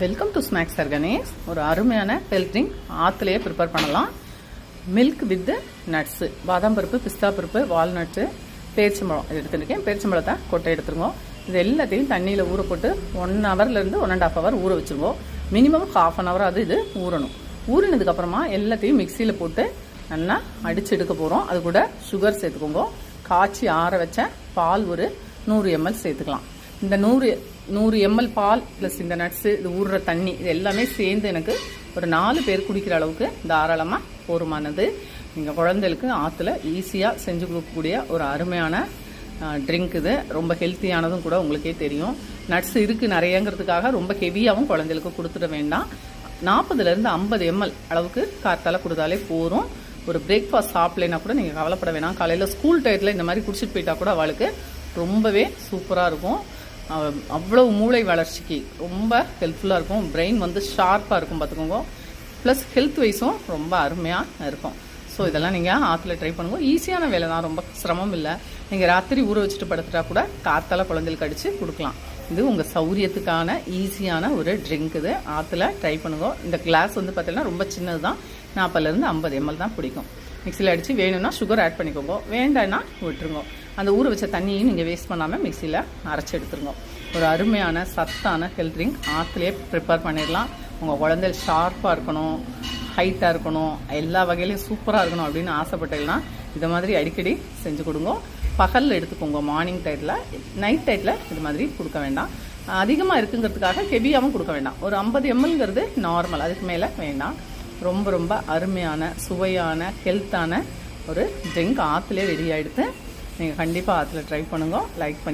Welcome to snacks Ganesh ஒரு அருமையான health drink ஆற்றுலேயே ப்ரிப்பேர் பண்ணலாம். மில்க் வித் நட்ஸு பாதாம் பருப்பு பிஸ்தா பருப்பு வால்நட்டு பேரிச்சம்பழம் இது எடுத்துருக்கேன். பேரிச்சம்பழத்தை கொட்டை எடுத்துருங்க. இது எல்லாத்தையும் தண்ணியில் ஊற போட்டு ஒன் ஹவர்லேருந்து ஒன் அண்ட் ஹாஃப் ஹவர் ஊற வச்சுருவோம் மினிமம் ஹாஃப் அன் ஹவர் அது இது ஊறணும். ஊறினதுக்கப்புறமா எல்லாத்தையும் மிக்சியில் போட்டு நல்லா அடித்து எடுக்க போகிறோம் அது கூட சுகர் சேர்த்துக்கோங்க. காய்ச்சி ஆற வச்ச பால் ஒரு நூறு எம்எல் சேர்த்துக்கலாம். இந்த நூறு நூறு எம்எல் பால் ப்ளஸ் இந்த நட்ஸு இது ஊறுற தண்ணி இது எல்லாமே சேர்ந்து எனக்கு ஒரு நாலு பேர் குடிக்கிற அளவுக்கு தாராளமாக போருமானது நீங்கள் குழந்தைகளுக்கு ஆற்றுல ஈஸியாக செஞ்சு கொடுக்கக்கூடிய ஒரு அருமையான ட்ரிங்க் இது. ரொம்ப ஹெல்த்தியானதும் கூட உங்களுக்கே தெரியும். நட்ஸ் இருக்குது நிறையங்கிறதுக்காக ரொம்ப ஹெவியாகவும் குழந்தைகளுக்கு கொடுத்துட வேண்டாம். நாற்பதுலேருந்து ஐம்பது எம்எல் அளவுக்கு காத்தால கொடுத்தாலே போதும். ஒரு பிரேக்ஃபாஸ்ட் சாப்பிட்லைனா கூட நீங்கள் கவலைப்பட வேணாம். காலையில் ஸ்கூல் டயத்தில் இந்த மாதிரி குடிச்சிட்டு போயிட்டா கூட அவளுக்கு ரொம்பவே சூப்பராக இருக்கும். அவ்வளோ மூளை வளர்ச்சிக்கு ரொம்ப ஹெல்ப்ஃபுல்லாக இருக்கும். பிரெயின் வந்து ஷார்ப்பாக இருக்கும் பார்த்துக்கோங்க. ப்ளஸ் ஹெல்த் வைஸும் ரொம்ப அருமையாக இருக்கும். ஸோ இதெல்லாம் நீங்கள் ஆற்றுல ட்ரை பண்ணுங்க. ஈஸியான வேலை தான். ரொம்ப சிரமம் இல்லை. நீங்கள் ராத்திரி ஊற வச்சுட்டு படுத்துட்டா கூட காத்தால குழந்தைகளுக்கு அடித்து கொடுக்கலாம். இது உங்கள் சௌரியத்துக்கான ஈஸியான ஒரு ட்ரிங்க் இது. ஆற்றுல ட்ரை பண்ணுங்க. இந்த கிளாஸ் வந்து பார்த்தீங்கன்னா ரொம்ப சின்னது தான். நாற்பதுலேருந்து ஐம்பது எம்எல் தான் பிடிக்கும். மிக்சியில் அடித்து வேணும்னா சுகர் ஆட் பண்ணிக்கோங்க. வேண்டாம்னா விட்டுருங்க. அந்த ஊற வச்ச தண்ணியும் நீங்கள் வேஸ்ட் பண்ணாமல் மிக்சியில் அரைச்சி எடுத்துருங்க. ஒரு அருமையான சத்தான ஹெல்த் ட்ரிங்க் ஆற்றுலேயே ப்ரிப்பேர் பண்ணிடலாம். உங்கள் குழந்தைகள் ஷார்ப்பாக இருக்கணும் ஹைட்டாக இருக்கணும் எல்லா வகையிலையும் சூப்பராக இருக்கணும் அப்படின்னு ஆசைப்பட்டீங்கன்னா இதை மாதிரி அடிக்கடி செஞ்சு கொடுங்க. பகலில் எடுத்துக்கோங்க மார்னிங் டைட்டில் நைட் டைட்டில் இது மாதிரி கொடுக்க வேண்டாம். அதிகமாக இருக்குங்கிறதுக்காக ஹெவியாகவும் கொடுக்க வேண்டாம். ஒரு ஐம்பது எம்எல்ங்கிறது நார்மல் அதுக்கு மேலே வேண்டாம். ரொம்ப ரொம்ப அருமையான சுவையான ஹெல்த்தான ஒரு ட்ரிங்க் ஆற்றுலேயே ரெடி ஆகிடுது நீங்கள் கண்டிப்பாக அதில் ட்ரை பண்ணுங்க. லைக் பண்ணி